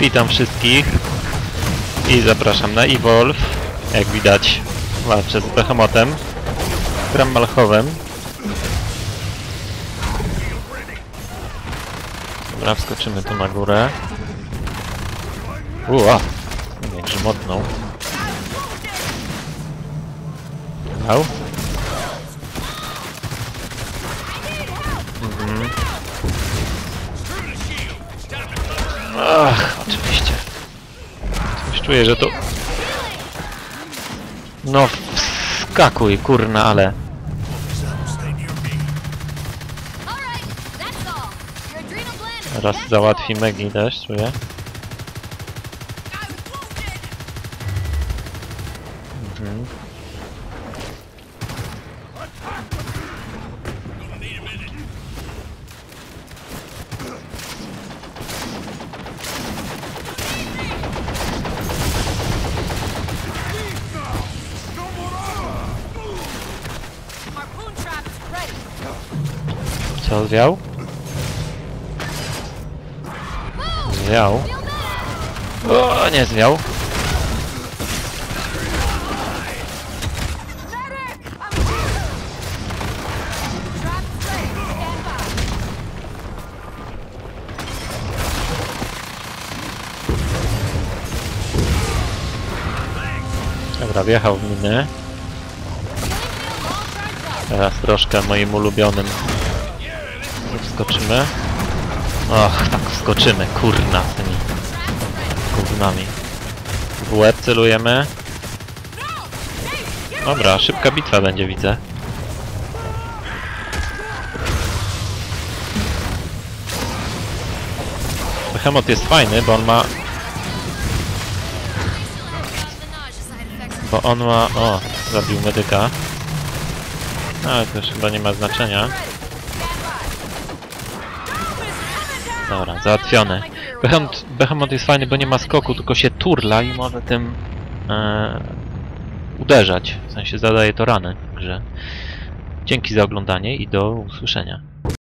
Witam wszystkich i zapraszam na Evolve. Jak widać, walczę z Behemotem, gram Malchowem. Dobra, wskoczymy tu na górę. Ua! Nie grzmotnął. Au. Mhm. Ach, oczywiście. Coś czuję, że to... No, wskakuj, kurna, ale... Teraz załatwi Megi też, czuję. Mhm. Co, zwiał? Zwiał. O, nie zwiał. Dobra, wjechał w minę. Teraz troszkę moim ulubionym wskoczymy. Och, tak wskoczymy, kurna, z tymi gównami. W łeb celujemy. Dobra, szybka bitwa będzie, widzę. Behemoth jest fajny, bo on ma... Bo on ma... O, zabił medyka. Ale to już chyba nie ma znaczenia. Dobra, załatwione. Behemoth, Behemoth jest fajny, bo nie ma skoku, tylko się turla i może tym e, uderzać. W sensie zadaje to rany. Także dzięki za oglądanie i do usłyszenia.